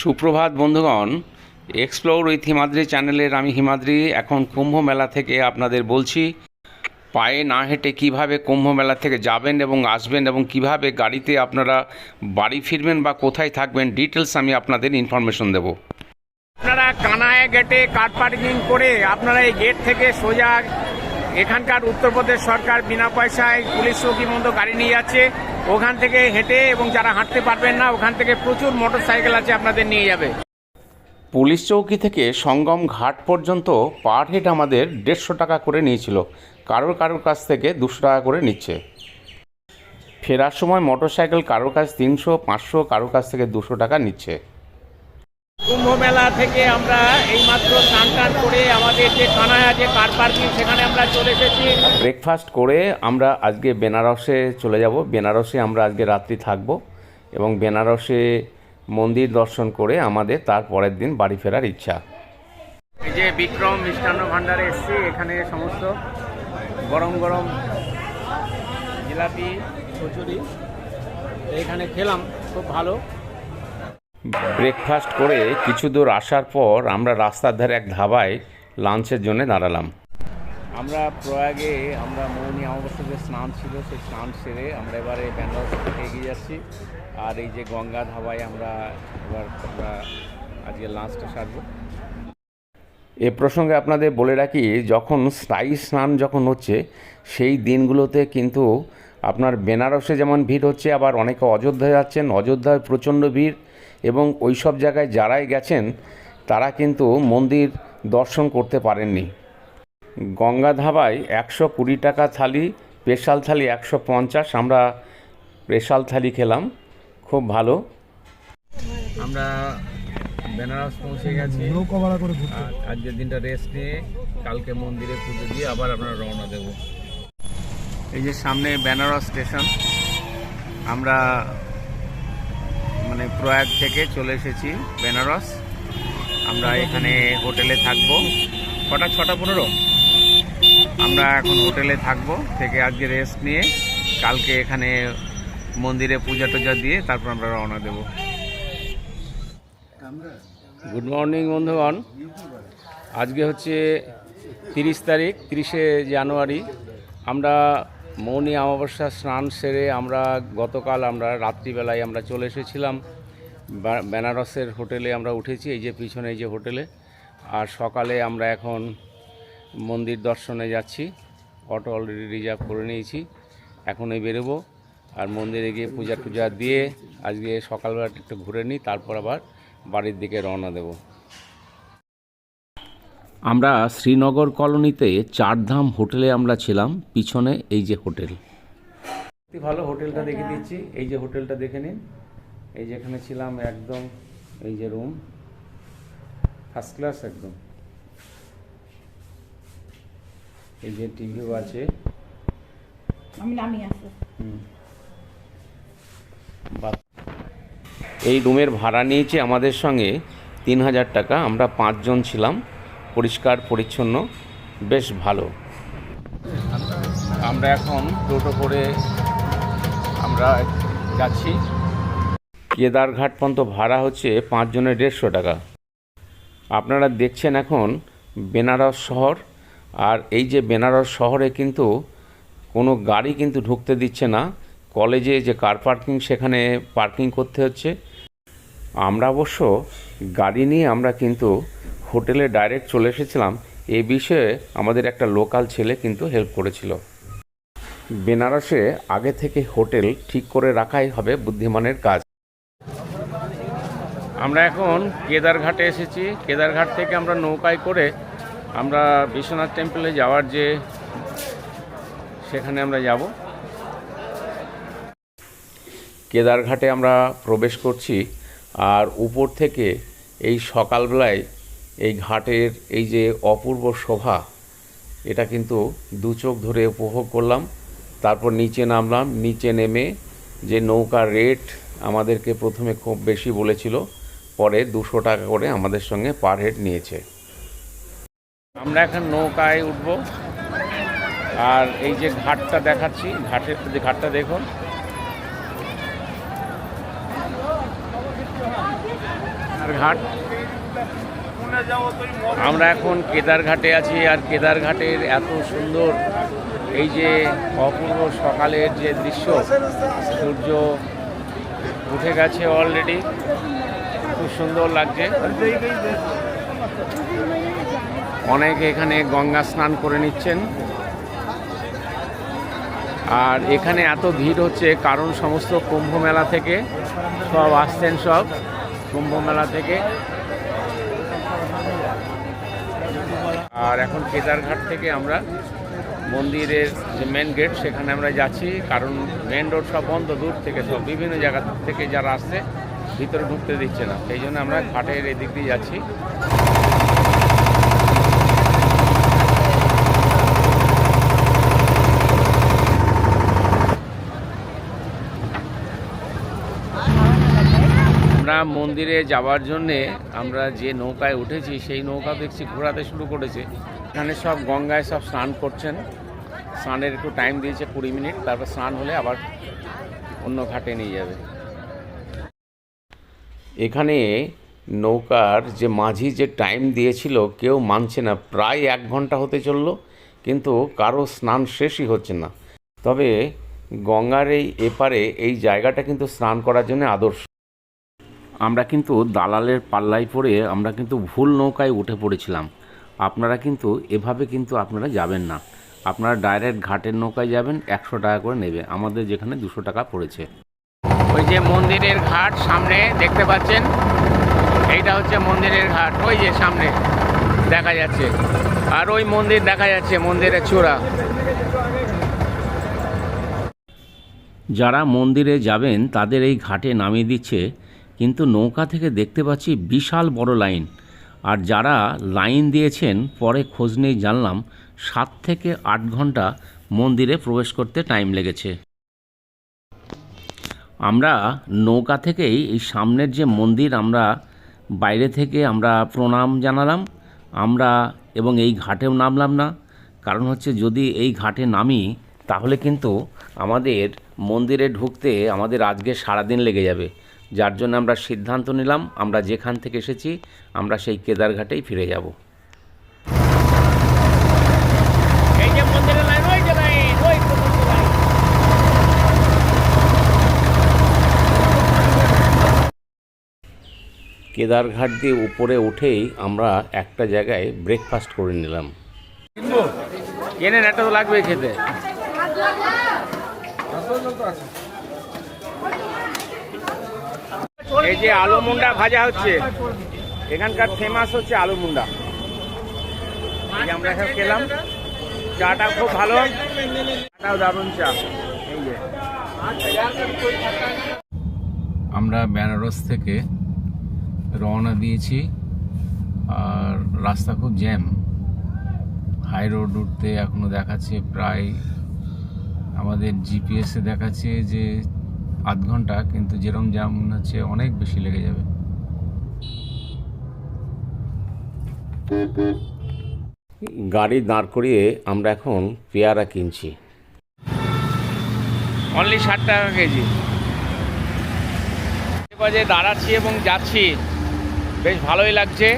সুপ্রভাত, বন্ধুগণ। Explore with Himadri চ্যানেলের আমি হিমাদ্রি। এখন কুম্ভ মেলা থেকে আপনাদের বলছি, পায়ে না হেঁটে কীভাবে কুম্ভ মেলা থেকে যাবেন এবং আসবেন এবং কীভাবে গাড়িতে আপনারা বাড়ি ফিরবেন বা কোথায় থাকবেন ডিটেলস আমি আপনাদের ইনফরমেশন দেবো। আপনারা কানায় গেটে কার পার্কিং করে আপনারা এই গেট থেকে সোজা এখানকার উত্তরপ্রদেশ সরকার বিনা পয়সায় পুলিশ চৌকি মতো গাড়ি নিয়ে যাচ্ছে। ওখান থেকে হেঁটে এবং যারা হাঁটতে পারবেন না, ওখান থেকে প্রচুর মোটর সাইকেল আছে আপনাদের নিয়ে যাবে। পুলিশ চৌকি থেকে সঙ্গম ঘাট পর্যন্ত পার হেড আমাদের দেড়শো টাকা করে নিয়েছিল। কারোর কারোর কাছ থেকে দুশো টাকা করে নিচ্ছে। ফেরার সময় মোটরসাইকেল কারোর কাছ তিনশো, পাঁচশো, কারোর কাছ থেকে দুশো টাকা নিচ্ছে। কুম্ভ মেলা থেকে আমরা এইমাত্র স্নান টান করে আমাদের যে কানায় আছে কার পার্কিং সেখানে আমরা চলে এসেছি। ব্রেকফাস্ট করে আমরা আজকে বেনারসে চলে যাব। বেনারসে আমরা আজকে রাত্রি থাকব এবং বেনারসে মন্দির দর্শন করে আমাদের তার পরের দিন বাড়ি ফেরার ইচ্ছা। এই যে বিক্রম মিষ্টান্ন ভাণ্ডারে এসছি এখানে সমস্ত গরম গরম জিলাপি কচুরি এখানে খেলাম খুব ভালো। ব্রেকফাস্ট করে কিছু দূর আসার পর আমরা রাস্তার ধারে এক ধাবায় লাঞ্চের জন্য দাঁড়ালাম। আমরা প্রয়াগে আমরা মৌনি অমাবস্যা যে স্নান ছিল সেই স্নান সেরে আমরা এবারে বেনারস থেকে এগিয়ে যাচ্ছি। আর এই যে গঙ্গা ধাবায় আমরা এবার আমরা আজকে লাঞ্চটা সারবো। এ প্রসঙ্গে আপনাদের বলে রাখি যখন স্থায়ী স্নান যখন হচ্ছে সেই দিনগুলোতে কিন্তু আপনার বেনারসে যেমন ভিড় হচ্ছে আবার অনেকে অযোধ্যা যাচ্ছেন অযোধ্যায় প্রচণ্ড ভিড়। এবং ওই সব জায়গায় যারাই গেছেন, তারা কিন্তু মন্দির দর্শন করতে পারেননি। গঙ্গা ধাবায় একশো কুড়ি টাকা থালি, স্পেশাল থালি একশো পঞ্চাশ, আমরা স্পেশাল থালি খেলাম, খুব ভালো। আমরা বেনারস পৌঁছে গেছি। আজকের দিনটা রেস্ট নিয়ে কালকে মন্দিরে পুজো দিয়ে আবার আমরা রওনা দেব। এই যে সামনে বেনারস স্টেশন, আমরা মানে প্রয়াগ থেকে চলে এসেছি বেনারস। আমরা এখানে হোটেলে থাকব। কটা? ছটা পনেরো? আমরা এখন হোটেলে থাকব থেকে আজকে রেস্ট নিয়ে। কালকে এখানে মন্দিরে পূজা টুজা দিয়ে তারপর আমরা রওনা দেবো। গুড মর্নিং বন্ধুগণ। আজকে হচ্ছে তিরিশ তারিখ, তিরিশে জানুয়ারি। আমরা মৌনি অমাবস্যা স্নান সেরে আমরা গতকাল আমরা রাত্রিবেলায় আমরা চলে এসেছিলাম। বেনারসের হোটেলে আমরা উঠেছি, এই যে পিছনে, এই যে হোটেলে। আর সকালে আমরা এখন মন্দির দর্শনে যাচ্ছি অটো অলরেডি রিজার্ভ করে নিয়েছি, এখনই বেরোবো। আর মন্দিরে গিয়ে পূজা টুজা দিয়ে আজকে সকালবেলা একটু ঘুরে নিই, তারপর আবার বাড়ির দিকে রওনা দেব। আমরা শ্রীনগর কলোনিতে চারধাম হোটেলে আমরা ছিলাম পিছনে এই যে হোটেল। ভালো হোটেলটা দেখে দিচ্ছি। এই যে হোটেলটা দেখে নিন। এই যেখানে ছিলাম একদম এই যে রুম। ফার্স্ট ক্লাস একদম। এই যে টিভিও আছে। আমি হুম। বাথ- এই রুমের ভাড়া নিয়েছে আমাদের সঙ্গে তিন হাজার টাকা। আমরা পাঁচজন ছিলাম। পরিষ্কার পরিচ্ছন্ন বেশ ভালো। আমরা এখন টোটো করে আমরা যাচ্ছি। কেদারঘাট পর্যন্ত ভাড়া হচ্ছে পাঁচজনের দেড়শো টাকা। আপনারা দেখছেন এখন বেনারস শহর আর এই যে বেনারস শহরে কিন্তু কোনো গাড়ি কিন্তু ঢুকতে দিচ্ছে না। কলেজে যে কার পার্কিং সেখানে পার্কিং করতে হচ্ছে। আমরা অবশ্য গাড়ি নিয়ে আমরা কিন্তু হোটেলে ডাইরেক্ট চলে এসেছিলাম এই বিষয়ে আমাদের একটা লোকাল ছেলে কিন্তু হেল্প করেছিল। বেনারসে আগে থেকে হোটেল ঠিক করে রাখাই হবে বুদ্ধিমানের কাজ। আমরা এখন কেদারঘাটে এসেছি। কেদারঘাট থেকে আমরা নৌকায় করে আমরা বিশ্বনাথ টেম্পলে যাওয়ার যে সেখানে আমরা যাব। কেদারঘাটে আমরা প্রবেশ করছি আর উপর থেকে এই সকালবেলায় এই ঘাটের এই যে অপূর্ব শোভা, এটা কিন্তু দু চোখ ধরে উপভোগ করলাম। তারপর নিচে নামলাম, নিচে নেমে যে নৌকার রেট আমাদেরকে প্রথমে খুব বেশি বলেছিল, পরে দুশো টাকা করে আমাদের সঙ্গে পার হেড নিয়েছে। আমরা এখন নৌকায় উঠব। আর এই যে ঘাটটা দেখাচ্ছি, ঘাটের যে ঘাটটা দেখুন। ঘাট আমরা এখন কেদারঘাটে আছি আর কেদারঘাটের এত সুন্দর এই যে অপূর্ব সকালের যে দৃশ্য, সূর্য উঠে গেছে অলরেডি খুব সুন্দর লাগছে। অনেকে এখানে গঙ্গা স্নান করে নিচ্ছেন। আর এখানে এত ভিড় হচ্ছে, কারণ সমস্ত কুম্ভ মেলা থেকে সব আসছেন সব। কুম্ভ মেলা থেকে আর এখন কেদারঘাট থেকে আমরা মন্দিরের যে মেন গেট সেখানে আমরা যাচ্ছি। কারণ মেন রোড সব বন্ধ, দূর থেকে সব, বিভিন্ন জায়গা থেকে যারা আসছে, ভিতরে ঢুকতে দিচ্ছে না। সেই জন্য আমরা ঘাটের এদিক দিয়ে যাচ্ছি আমরা মন্দিরে যাওয়ার জন্যে আমরা যে নৌকায় উঠেছি, সেই নৌকা দেখছি ঘোরাতে শুরু করেছে। এখানে সব গঙ্গায় সব স্নান করছেন। স্নানের একটু টাইম দিয়েছে কুড়ি মিনিট, তারপর স্নান হলে আবার অন্য ঘাটে নিয়ে যাবে। এখানে নৌকার যে মাঝি যে টাইম দিয়েছিল, কেউ মানছে না। প্রায় এক ঘণ্টা হতে চলল, কিন্তু কারও স্নান শেষই হচ্ছে না। তবে গঙ্গার এই এপারে এই জায়গাটা কিন্তু স্নান করার জন্য আদর্শ। আমরা কিন্তু দালালের পাল্লায় পড়ে আমরা কিন্তু ভুল নৌকায় উঠে পড়েছিলাম। আপনারা কিন্তু এভাবে কিন্তু আপনারা যাবেন না। আপনারা ডাইরেক্ট ঘাটের নৌকায় যাবেন একশো টাকা করে নেবে। আমাদের যেখানে দুশো টাকা পড়েছে। ওই যে মন্দিরের ঘাট সামনে দেখতে পাচ্ছেন? এইটা হচ্ছে মন্দিরের ঘাট। ওই যে সামনে দেখা যাচ্ছে। আর ওই মন্দির দেখা যাচ্ছে মন্দিরের চূড়া। যারা মন্দিরে যাবেন তাদের এই ঘাটে নামিয়ে দিচ্ছে কিন্তু নৌকা থেকে দেখতে পাচ্ছি বিশাল বড় লাইন। আর যারা লাইন দিয়েছেন, পরে খোঁজ নিয়ে জানলাম, সাত থেকে আট ঘণ্টা মন্দিরে প্রবেশ করতে টাইম লেগেছে। আমরা নৌকা থেকেই এই সামনের যে মন্দির, আমরা বাইরে থেকে আমরা প্রণাম জানালাম। আমরা এবং এই ঘাটেও নামলাম না। কারণ হচ্ছে যদি এই ঘাটে নামি, তাহলে কিন্তু আমাদের মন্দিরে ঢুকতে আমাদের আজকে সারাদিন লেগে যাবে। যার জন্য আমরা সিদ্ধান্ত নিলাম আমরা যেখান থেকে এসেছি আমরা সেই কেদারঘাটেই ফিরে যাব। কেদারঘাট দিয়ে উপরে উঠেই আমরা একটা জায়গায় ব্রেকফাস্ট করে নিলাম। কেনেন একটা তো লাগবে খেতে। এই যে আলু মুন্ডা ভাজা হচ্ছে, এখানকার ফেমাস হচ্ছে আলু মুন্ডা। আমরা এখন খেলাম, চাটা খুব ভালো, চাটাও দারুণ চা। এই যে। আমরা বেনারস থেকে রওনা দিয়েছি, আর রাস্তা খুব জ্যাম। হাই রোড উঠতে এখনও দেখাচ্ছে প্রায়, আমাদের জিপিএসে দেখাচ্ছে যে আধ ঘণ্টা কিন্তু যেরকম জ্যাম মনে হচ্ছে অনেক বেশি লেগে যাবে। গাড়ি দাঁড় করিয়ে আমরা এখন পেয়ারা কিনছি। অনলি ষাট টাকা কেজি। বাজে দাঁড়াচ্ছি এবং যাচ্ছি। বেশ ভালোই লাগছে।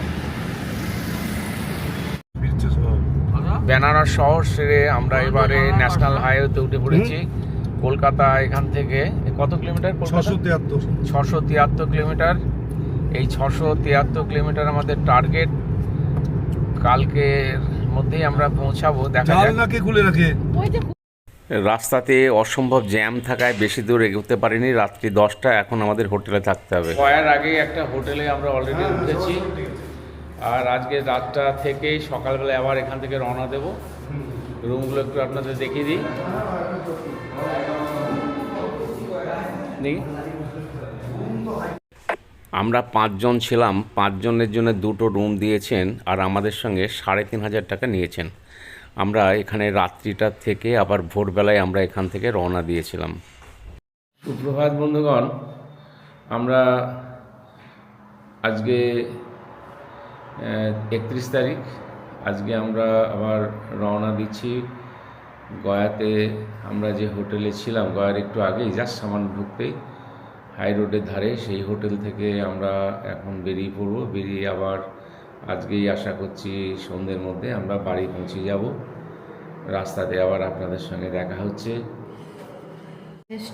বেনারস শহর সেরে আমরা এবারে ন্যাশনাল হাইওয়েতে উঠে পড়েছি। কলকাতা এখান থেকে কত কিলোমিটার ছশো তিয়াত্তর। ছশো তিয়াত্তর কিলোমিটার। এই ছশো তিয়াত্তর কিলোমিটার আমাদের টার্গেট। কালকের মধ্যেই আমরা পৌঁছাবো দেখা যাক। খুলে রাখে। রাস্তাতে অসম্ভব জ্যাম থাকায় বেশি দূর এগোতে পারিনি রাত্রি দশটা এখন আমাদের হোটেলে থাকতে হবে। কয়ার আগে একটা হোটেলে আমরা অলরেডি উঠেছি। আর আজকে রাতটা থেকেই সকালবেলা আবার এখান থেকে রওনা দেব। রুমগুলো একটু আপনাদের দেখিয়ে দিই। আমরা পাঁচজন ছিলাম, পাঁচজনের জন্য দুটো রুম দিয়েছেন আর আমাদের সঙ্গে সাড়ে তিন হাজার টাকা নিয়েছেন। আমরা এখানে রাত্রিটা থেকে আবার ভোরবেলায় আমরা এখান থেকে রওনা দিয়েছিলাম। সুপ্রভাত বন্ধুগণ, আমরা আজকে একত্রিশ তারিখ, আজকে আমরা আবার রওনা দিচ্ছি গয়াতে আমরা যে হোটেলে ছিলাম, গয়ার একটু আগেই, জাস্ট সামান্য ঢুকতেই, হাই রোডের ধারে, সেই হোটেল থেকে আমরা এখন বেরিয়ে পড়ব। বেরিয়ে আবার আজকেই আশা করছি সন্ধ্যের মধ্যে আমরা বাড়ি পৌঁছে যাব। রাস্তাতে আবার আপনাদের সঙ্গে দেখা হচ্ছে।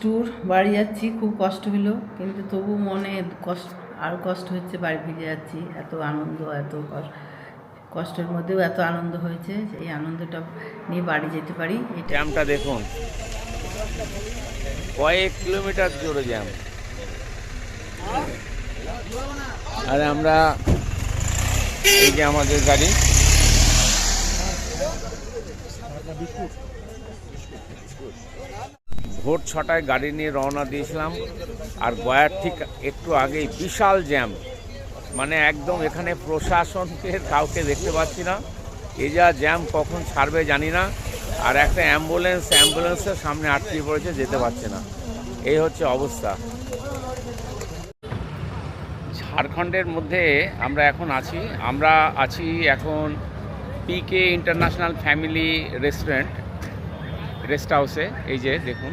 ট্যুর বাড়ি যাচ্ছি, খুব কষ্ট হলো, কিন্তু তবু মনে কষ্ট আরও কষ্ট হচ্ছে বাড়ি ফিরে যাচ্ছি। এত আনন্দ, এত কষ্ট। কষ্টের মধ্যেও এত আনন্দ হয়েছে, এই আনন্দটা নিয়ে বাড়ি যেতে পারি। জ্যামটা দেখুন। কয়েক কিলোমিটার জোরে জ্যাম। আর আমরা এই যে আমাদের গাড়ি। ভোর ছটায় গাড়ি নিয়ে রওনা দিয়েছিলাম, আর গয়ার ঠিক একটু আগেই বিশাল জ্যাম। মানে একদম এখানে প্রশাসনকে কাউকে দেখতে পাচ্ছি না। এই যা জ্যাম কখন ছাড়বে জানি না। আর একটা অ্যাম্বুলেন্স, অ্যাম্বুলেন্সের সামনে আটকে পড়েছে, যেতে পারছে না। এই হচ্ছে অবস্থা। ঝাড়খণ্ডের মধ্যে আমরা এখন আছি। আমরা আছি এখন PK international family restaurant rest হাউসে এই যে, দেখুন।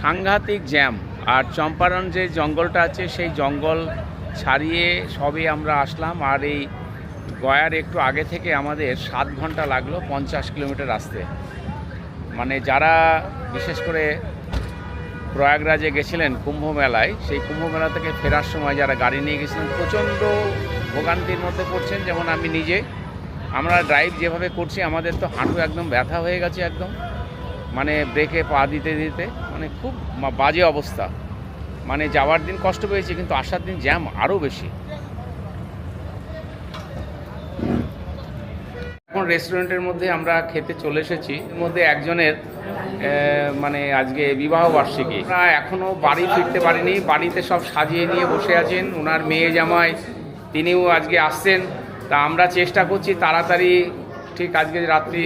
সাংঘাতিক জ্যাম। আর চম্পারণ যে জঙ্গলটা আছে, সেই জঙ্গল ছাড়িয়ে সবে আমরা আসলাম আর এই গয়ার একটু আগে থেকে আমাদের সাত ঘণ্টা লাগল পঞ্চাশ কিলোমিটার আসতে মানে যারা বিশেষ করে প্রয়াগরাজে গেছিলেন কুম্ভ মেলায় সেই কুম্ভ মেলা থেকে ফেরার সময় যারা গাড়ি নিয়ে গেছিলেন, প্রচণ্ড ভোগান্তির মধ্যে পড়ছেন, যেমন আমি নিজে। আমরা ড্রাইভ যেভাবে করছি, আমাদের তো হাঁটু একদম ব্যথা হয়ে গেছে একদম। মানে ব্রেকে পা দিতে দিতে মানে খুব বাজে অবস্থা। মানে যাওয়ার দিন কষ্ট পেয়েছি, কিন্তু আসার দিন জ্যাম আরও বেশি। এখন রেস্টুরেন্টের মধ্যে আমরা খেতে চলে এসেছি। এর মধ্যে একজনের মানে আজকে বিবাহ বার্ষিকী। আমরা এখনও বাড়ি ফিরতে পারিনি। বাড়িতে সব সাজিয়ে নিয়ে বসে আছেন। ওনার মেয়ে জামাই, তিনিও আজকে আসছেন। তা আমরা চেষ্টা করছি তাড়াতাড়ি, ঠিক আজকে রাত্রি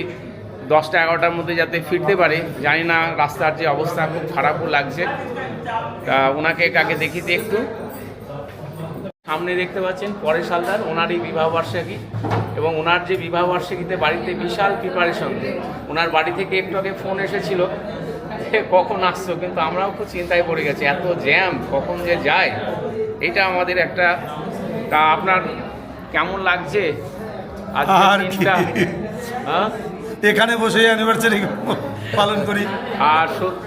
দশটা এগারোটার মধ্যে যাতে ফিরতে পারে। জানি না রাস্তার যে অবস্থা, খুব খারাপও লাগছে। তা ওনাকে কাকে দেখি একটু। সামনে দেখতে পাচ্ছেন পরেশ হালদার ওনারই বিবাহ বার্ষিকী এবং ওনার যে বিবাহ বার্ষিকীতে বাড়িতে বিশাল প্রিপারেশন ওনার বাড়ি থেকে একটু আগে ফোন এসেছিল কখন আসছো? কিন্তু আমরাও খুব চিন্তায় পড়ে গেছি এত জ্যাম কখন যে যায়? এটা আমাদের একটা তা আপনার কেমন লাগছে? আর হ্যাঁ? এখানে বসে অ্যানিভার্সারি পালন করি। আর সত-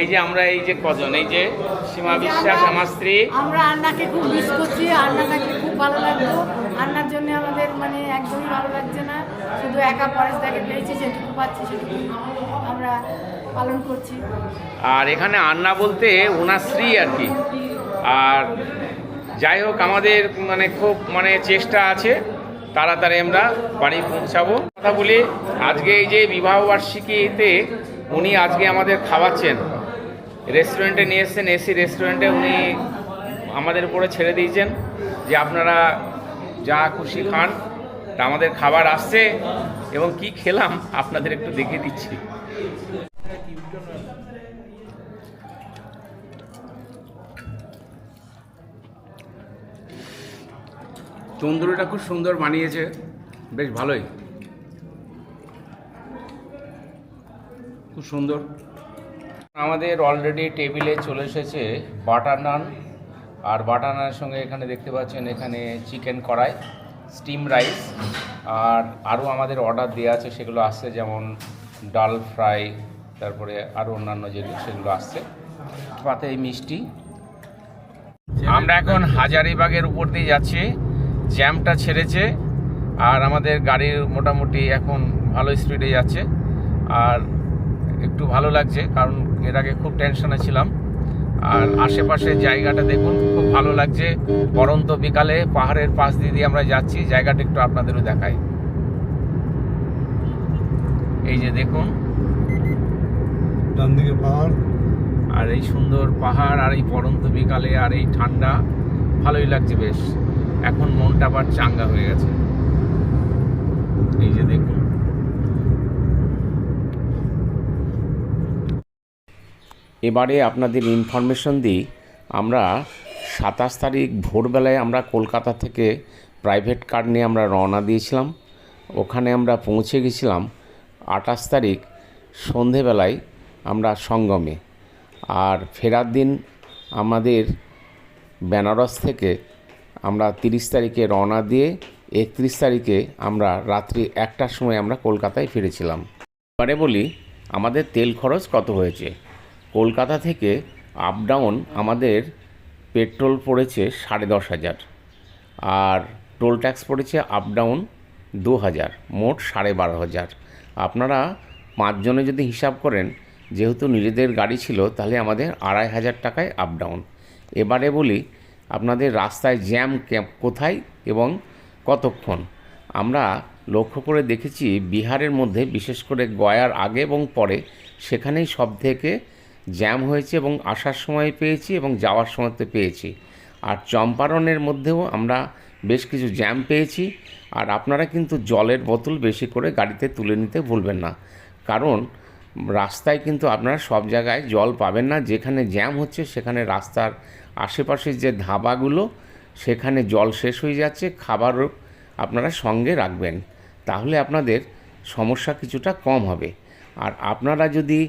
এই যে আমরা এই যে কজন এই যে সীমা বিশ্বাস আমার স্ত্রী। আমরা আন্নাকে খুব মিস করছি আন্নাকে খুব ভালো লাগতো। আন্নার জন্য আমাদের মানে একদমই ভালো লাগছে না। শুধু একা পরেশদাকে পেয়েছি যেটুকু পাচ্ছি সেটুকু আমরা পালন করছি। আর এখানে আন্না বলতে ওনার স্ত্রী আর কি। আর যাই হোক আমাদের মানে খুব মানে চেষ্টা আছে। তাড়াতাড়ি আমরা বাড়ি পৌঁছাবো। কথা বলি আজকে এই যে বিবাহ বার্ষিকীতে উনি আজকে আমাদের খাওয়াচ্ছেন। রেস্টুরেন্টে নিয়ে এসছেন এসি রেস্টুরেন্টে উনি আমাদের উপরে ছেড়ে দিয়েছেন যে আপনারা যা খুশি খান, তা আমাদের খাবার আসছে এবং কি খেলাম আপনাদের একটু দেখিয়ে দিচ্ছি। তন্দুরিটা খুব সুন্দর বানিয়েছে, বেশ ভালোই। খুব সুন্দর। আমাদের অলরেডি টেবিলে চলে এসেছে বাটার নান আর বাটার নানের সঙ্গে এখানে দেখতে পাচ্ছেন এখানে চিকেন কড়াই স্টিম রাইস আর আরও আমাদের অর্ডার দেওয়া আছে, সেগুলো আসছে যেমন ডাল ফ্রাই, তারপরে আরও অন্যান্য যেগুলো সেগুলো আসছে। পাতে মিষ্টি। আমরা এখন হাজারিবাগের উপর দিয়ে যাচ্ছি। জ্যামটা ছেড়েছে। আর আমাদের গাড়ির মোটামুটি এখন ভালো স্পিডে যাচ্ছে। আর একটু ভালো লাগছে, কারণ এর আগে খুব টেনশনে ছিলাম। আর আশেপাশের জায়গাটা দেখুন খুব ভালো লাগছে। পরন্ত বিকালে পাহাড়ের পাশ দিয়ে দিয়ে আমরা যাচ্ছি জায়গাটা একটু আপনাদেরও দেখাই। এই যে দেখুন। ডান দিকে পাহাড়। আর এই সুন্দর পাহাড় আর এই পরন্ত বিকালে আর এই ঠান্ডা ভালোই লাগছে বেশ। এখন মনটা আবার চাঙ্গা হয়ে গেছে। এই যে দেখুন। এবারে আপনাদের ইনফরমেশন দিই, আমরা সাতাশ তারিখ ভোরবেলায় আমরা কলকাতা থেকে প্রাইভেট কার নিয়ে আমরা রওনা দিয়েছিলাম। ওখানে আমরা পৌঁছে গেছিলাম আঠাশ তারিখ সন্ধেবেলায় আমরা সঙ্গমে। আর ফেরার দিন আমাদের বেনারস থেকে আমরা তিরিশ তারিখে রওনা দিয়ে একত্রিশ তারিখে আমরা রাত্রি একটার সময় আমরা কলকাতায় ফিরেছিলাম। এবারে বলি, আমাদের তেল খরচ কত হয়েছে? কলকাতা থেকে আপ ডাউন আমাদের পেট্রোল পড়েছে সাড়ে দশ হাজার আর টোল ট্যাক্স পড়েছে আপ ডাউন দু হাজার, মোট সাড়ে বারো হাজার। আপনারা পাঁচজনে যদি হিসাব করেন, যেহেতু নিজেদের গাড়ি ছিল, তাহলে আমাদের আড়াই হাজার টাকায় আপ ডাউন এবারে বলি, আপনাদের রাস্তায় জ্যাম কোথায় এবং কতক্ষণ? আমরা লক্ষ্য করে দেখেছি বিহারের মধ্যে, বিশেষ করে গয়ার আগে এবং পরে, সেখানেই সব থেকে জ্যাম হয়েছে এবং আসার সময় পেয়েছি এবং যাওয়ার সময়তে পেয়েছি। আর চম্পারণের মধ্যেও আমরা বেশ কিছু জ্যাম পেয়েছি। আর আপনারা কিন্তু জলের বোতল বেশি করে গাড়িতে তুলে নিতে ভুলবেন না। কারণ রাস্তায় কিন্তু আপনারা সব জায়গায় জল পাবেন না। যেখানে জ্যাম হচ্ছে সেখানে রাস্তার আশেপাশের যে ধাবাগুলো, সেখানে জল শেষ হয়ে যাচ্ছে, খাবারও আপনারা সঙ্গে রাখবেন। তাহলে আপনাদের সমস্যা কিছুটা কম হবে। আর আপনারা যদি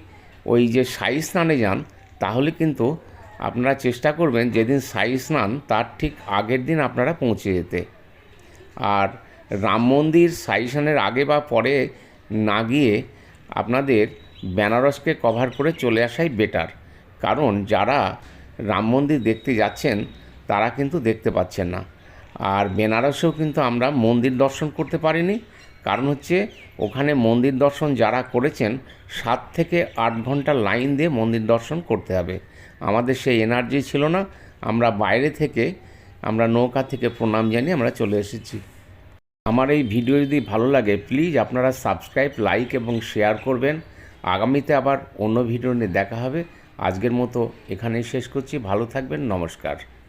ওই যে সাই স্নানে যান, তাহলে কিন্তু আপনারা চেষ্টা করবেন যেদিন সাই স্নান, তার ঠিক আগের দিন আপনারা পৌঁছে যেতে। আর রাম মন্দির সাইশনের আগে বা পরে না গিয়ে আপনাদের বেনারসকে কভার করে চলে আসাই বেটার কারণ যারা রাম মন্দির দেখতে যাচ্ছেন, তারা কিন্তু দেখতে পাচ্ছেন না। আর বেনারসেও কিন্তু আমরা মন্দির দর্শন করতে পারিনি। কারণ হচ্ছে ওখানে মন্দির দর্শন যারা করেছেন, সাত থেকে আট ঘণ্টা লাইন দিয়ে মন্দির দর্শন করতে হবে। আমাদের সেই এনার্জি ছিল না, আমরা বাইরে থেকে, আমরা নৌকা থেকে প্রণাম জানিয়ে আমরা চলে এসেছি। আমার এই ভিডিও যদি ভালো লাগে প্লিজ আপনারা সাবস্ক্রাইব লাইক এবং শেয়ার করবেন। আগামীতে আবার অন্য ভিডিও নিয়ে দেখা হবে। আজকের মতো এখানেই শেষ করছি। ভালো থাকবেন, নমস্কার।